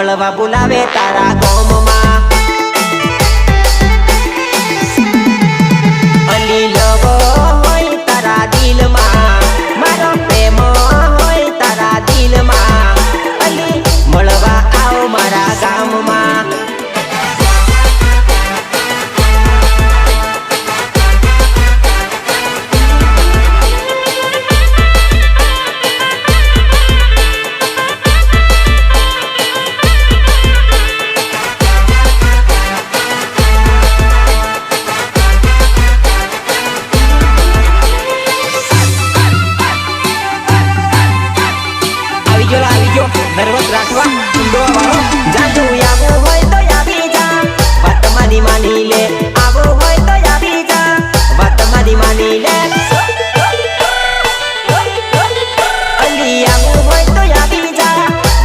મળવા બોલાવે તારા ગયો, નર્વસ રાખવા ઊંડો વાળો જાદુ આવો હોય તો આવી જા વાત મારી માની લે, આવો હોય તો આવી જા વાત મારી માની લે. અલી આવો હોય તો આવી જા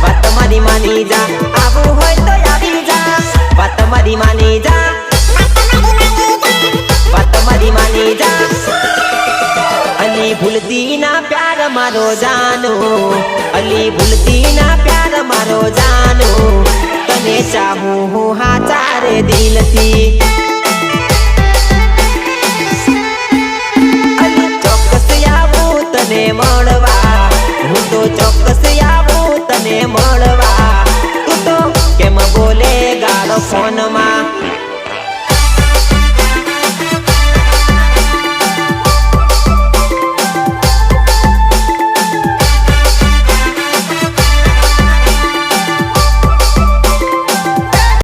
વાત મારી માની જા, આવો હોય તો આવી જા વાત મારી માની ભૂલતી ના પ્યાર મારો જાનો. અલી ભૂલતી ના પ્યાર મારો જાનો. તને ચાહું હું હા ચારે દિલથી. ચોક્કસ આવું તને મળવા. હું ચોક્કસ આવું તને મળવા. તું તો કેમ બોલે ફોનમાં?